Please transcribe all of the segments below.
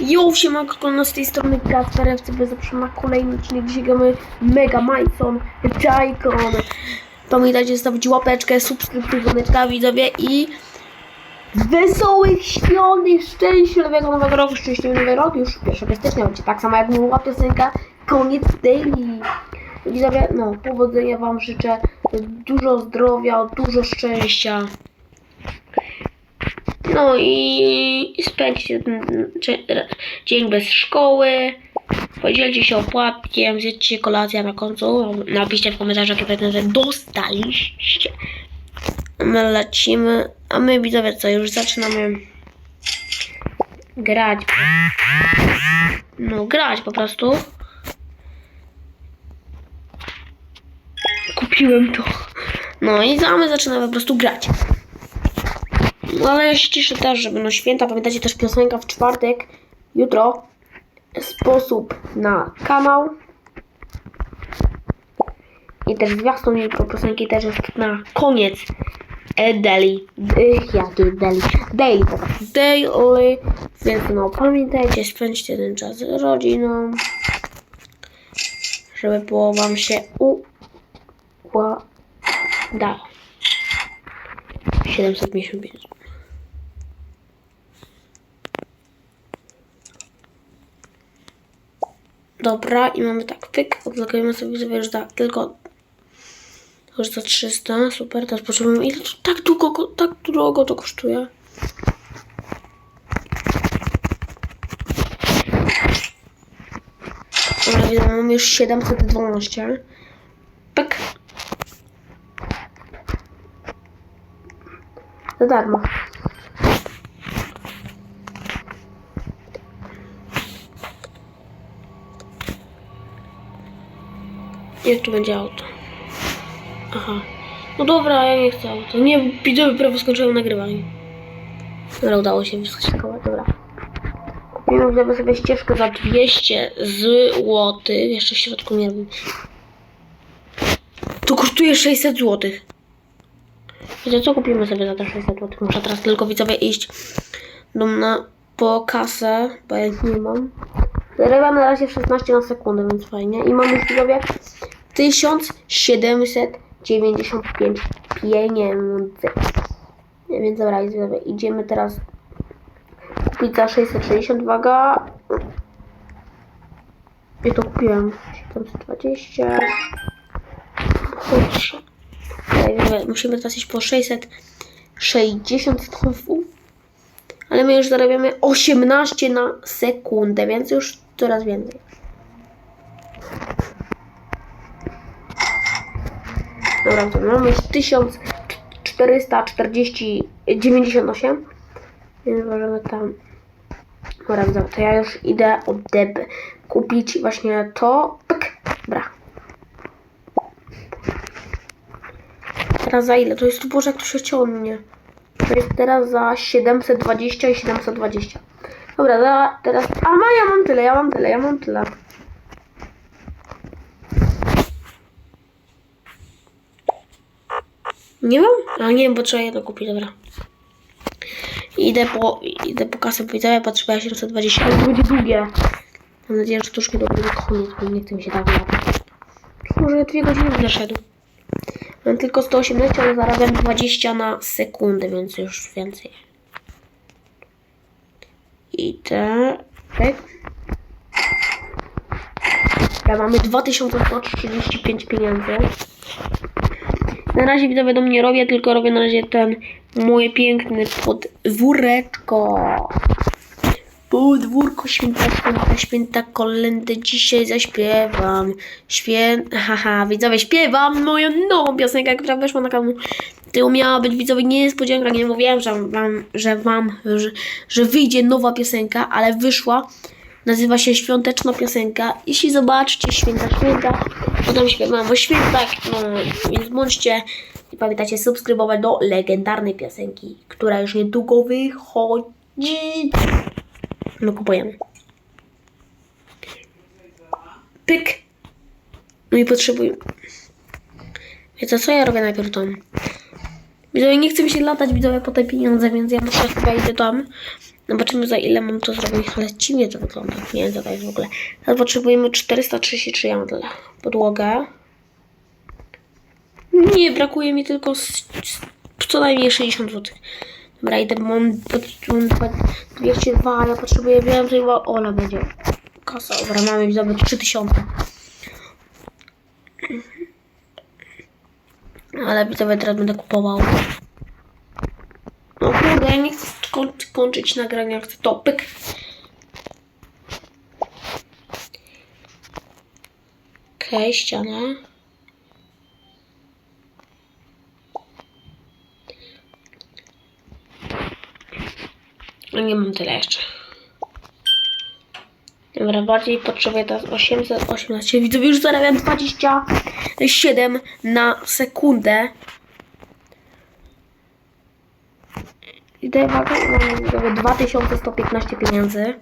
Jo, siemanko, kolano z tej strony Kasper, FC zapraszam na kolejny odcinek, dzisiaj gramy Mega Myson, Tycoon. Pamiętajcie zostawić łapeczkę, subskrypcję, widzowie i wesołych świąt i szczęśliwego nowego roku, szczęśliwy nowy rok, już 1 stycznia będzie tak samo jak była piosenka, koniec daily. Widzowie, no, powodzenia wam życzę, dużo zdrowia, dużo szczęścia. No i, i spędźcie ten dzień bez szkoły. Podzielcie się opłatkiem, zjedźcie kolację na końcu. Napiszcie w komentarzach, jakie pretensje dostaliście. My lecimy, a my widzowie co, już zaczynamy grać. No, grać po prostu. Kupiłem to. No i my zaczynamy po prostu grać. No ale ja też, że będą święta. Pamiętacie też piosenka w czwartek, jutro. Sposób na kanał. I też zwiastun jutro piosenki też jest na koniec. E, daily. E, ja tu daily. Daily. Daily. Więc no pamiętajcie, spędźcie ten czas z rodziną. Żeby było wam się układało. 755. Dobra, i mamy tak, pyk, odblokujemy sobie, że tak, tylko już za 300, super, teraz potrzebujemy, ile to tak długo, go- tak drogo to kosztuje? Dobra, widzę, mamy już 712. Pyk. Za darmo. Jak tu będzie auto? Aha. No dobra, ja nie chcę auto. Nie, widzowie prawo skończyłem nagrywanie. Dobra, udało się wyskoczyć dobra. Widzowie sobie ścieżkę za 200 zł. Jeszcze w środku nie wiem. To kosztuje 600 zł. Wiecie co, kupimy sobie za te 600 zł. Muszę teraz tylko widzowie iść do na, po kasę, bo ja nie mam. Zarabiam na razie 16 na sekundę, więc fajnie. I mam już widzowie 1795 pieniędzy. Więc dobra, idziemy teraz kupić za 660 waga. I to kupiłem 720. Kurczę. Dobra, widzowie, Musimy teraz iść po 660 stronów. Ale my już zarabiamy 18 na sekundę, więc już coraz więcej. Dobra, to mamy już 1440, 98. Więc możemy tam. Dobra, to ja już idę odeb kupić właśnie to. Pyk. Dobra. Teraz za ile? To jest Boże, jak to się ciągnie. To jest teraz za 720 i 720. Dobra, za, teraz. A ma, ja mam tyle, ja mam tyle, ja mam tyle. Nie mam? A nie wiem, bo trzeba jedno kupić, dobra. Idę po, idę po kasę widzowie, potrzebuję 720, ale to będzie długie. Mam nadzieję, że to już nie będzie koniec, bo nie chce mi się tak. Może dwie godziny będę szedł. Mam tylko 118, ale zarabiam 20 na sekundę, więc już więcej. I te... Tak. Ja mamy 2135 pieniędzy. Na razie widzowie do mnie robię, tylko robię na razie ten moje piękne podwóreczko. Podwórko święta, święta, święta dzisiaj zaśpiewam. Świę... Haha, widzowie, śpiewam moją nową piosenkę, która weszła na kanał. To miała być widzowie niespodzianka, nie mówiłem, że wam, że wam, że, że wyjdzie nowa piosenka, ale wyszła. Nazywa się Świąteczna Piosenka. Jeśli zobaczycie Święta Święta, to tam śpiewam o świętach, no więc bądźcie i pamiętajcie subskrybować do legendarnej piosenki, która już niedługo wychodzi. No kupujemy. Pyk. No i potrzebuję. Wiecie co ja robię najpierw tam? Widzowie, nie chce mi się latać widzowie po te pieniądze, więc ja muszę chyba idę tam. Zobaczymy za ile mam to zrobić, ale dziwnie to wygląda. Nie wiem w ogóle. Teraz potrzebujemy 433 jandle. Podłogę. Nie, brakuje mi tylko z, z, co najmniej 60 zł. Dobra, idę, mam, mam dwa- 202, ja potrzebuję więcej, bo Ola będzie. Kasa, dobra, mamy zdobyć 3000. Ale widzowie teraz będę kupował. No kurde, ja nie chcę skoń kończyć nagrania, chcę topyk. Okej, okay, ściana. No nie mam tyle jeszcze. Dobra, bardziej potrzebuję teraz 818. Widzowie, już zarabiam 27 na sekundę. I daję uwagę, mam widzowie 2115 pieniędzy.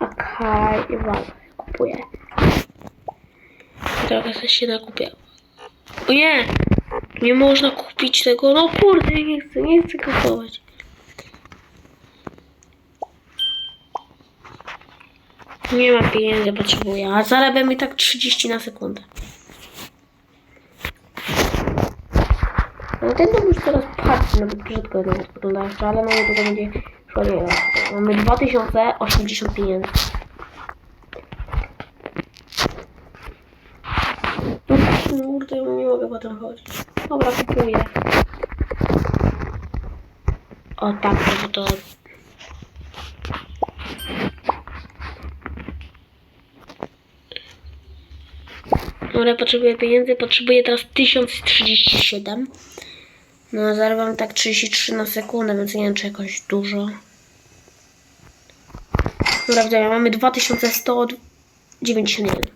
Okej, i uwaga, kupuję. Trochę się nakupię. O nie! Nie można kupić tego. No kurde, nie chcę, nie chcę kupować. Nie mam pieniędzy, potrzebuję. A zarabiam i tak 30 na sekundę. Ten dom już teraz patrzy, nawet brzydko jednak wygląda jeszcze, ale mamy tutaj będzie szło nie. Mamy 2080 pieniędzy. Kurde, nie mogę potem chodzić. Dobra, kupuję. O tak, to to. Dobra, potrzebuję pieniędzy, potrzebuję teraz 1037. No, zarabiam tak 33 na sekundę, więc nie wiem, czy jakoś dużo. Dobra, widzę, mamy 2191.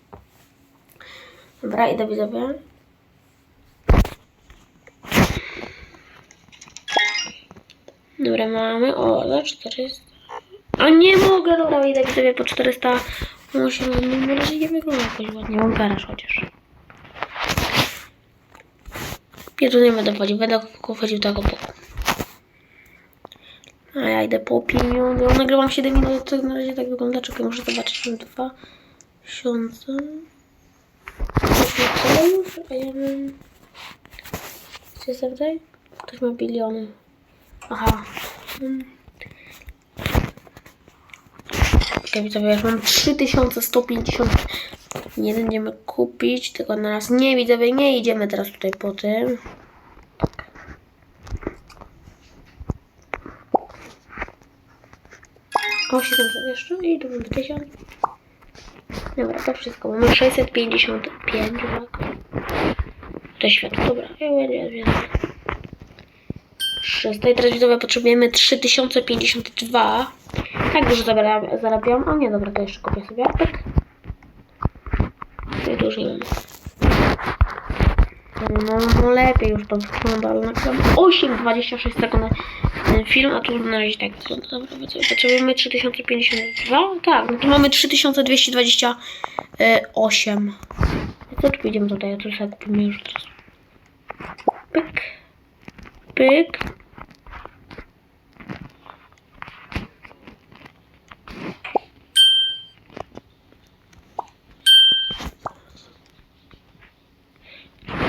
Dobra, idę widzowie. Dobra, mamy, o, za 400. A nie mogę, dobra, idę widzowie po 400. Muszę, no, na razie nie wygląda jakoś ładnie, mam garaż chociaż. Ja tu nie będę wchodził, będę wchodził tak obok. A ja idę po pieniądze. Nagrywam 7 minut, to na razie tak wygląda. Czekaj, muszę zobaczyć, mam dwa tysiące. Już, a ja mam... Co jest tutaj? Ktoś ma biliony. Aha. Okej, widzowie, już mam 3150. Nie będziemy kupić, tylko na raz. Nie, widzowie, nie idziemy teraz tutaj po tym. O, 700 jeszcze i tu mamy 1000. Dobra, to wszystko. Mamy 655, tak. To światło, dobra. Ja będę wiem. 300 i teraz widzowie potrzebujemy 3052. Tak dużo zarabiam. A nie, dobra, to jeszcze kupię sobie. No to mam. No, no lepiej już to wygląda, ale nagram 8,26 sekund film, a tu na razie tak wygląda. Dobra, potrzebujemy 3052? Tak, no to mamy 3228. Co tu pójdziemy tutaj? Ja tu sobie kupimy już teraz. Pyk. Pyk.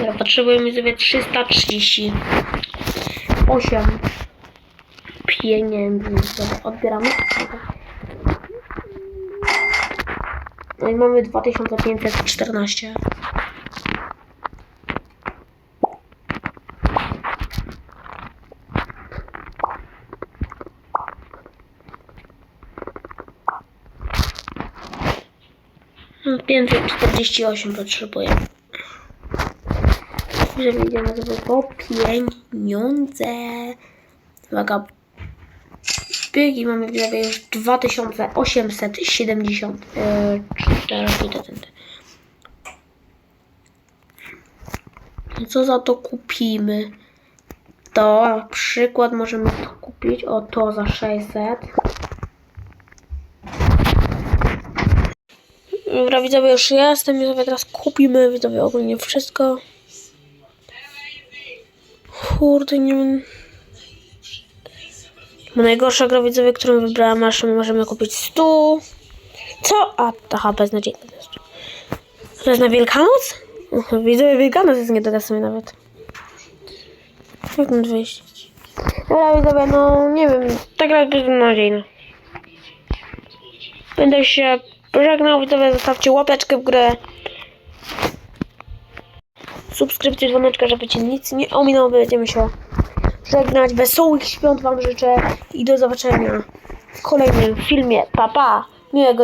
Dobra, potrzebujemy sobie 338 pieniędzy. Dobra, odbieramy. No i mamy 2514. No, 548 potrzebuję. Że idziemy sobie po pieniądze. Uwaga. Pyk i mamy już 2874 procenty. Co za to kupimy? To na przykład możemy to kupić o to za 600. Dobra, widzowie, już jestem. Widzowie, teraz kupimy widzowie ogólnie wszystko. Kurde, nie wiem. Najgorsza gra widzowie, którą wybrałam, aż możemy kupić stół. Co? A, aha, beznadziejny jest. To jest na Wielkanoc? Widzowie, Wielkanoc jest nie do sobie nawet. Jak tam wyjść? Dobra, widzowie, no nie wiem, ta gra jest beznadziejna. Będę się pożegnał, widzowie, zostawcie łapeczkę w grę. Subskrypcję, dzwoneczka, żeby cię nic nie ominęło, będziemy się żegnać. Wesołych świąt wam życzę i do zobaczenia w kolejnym filmie. Pa, pa! Miłego dnia.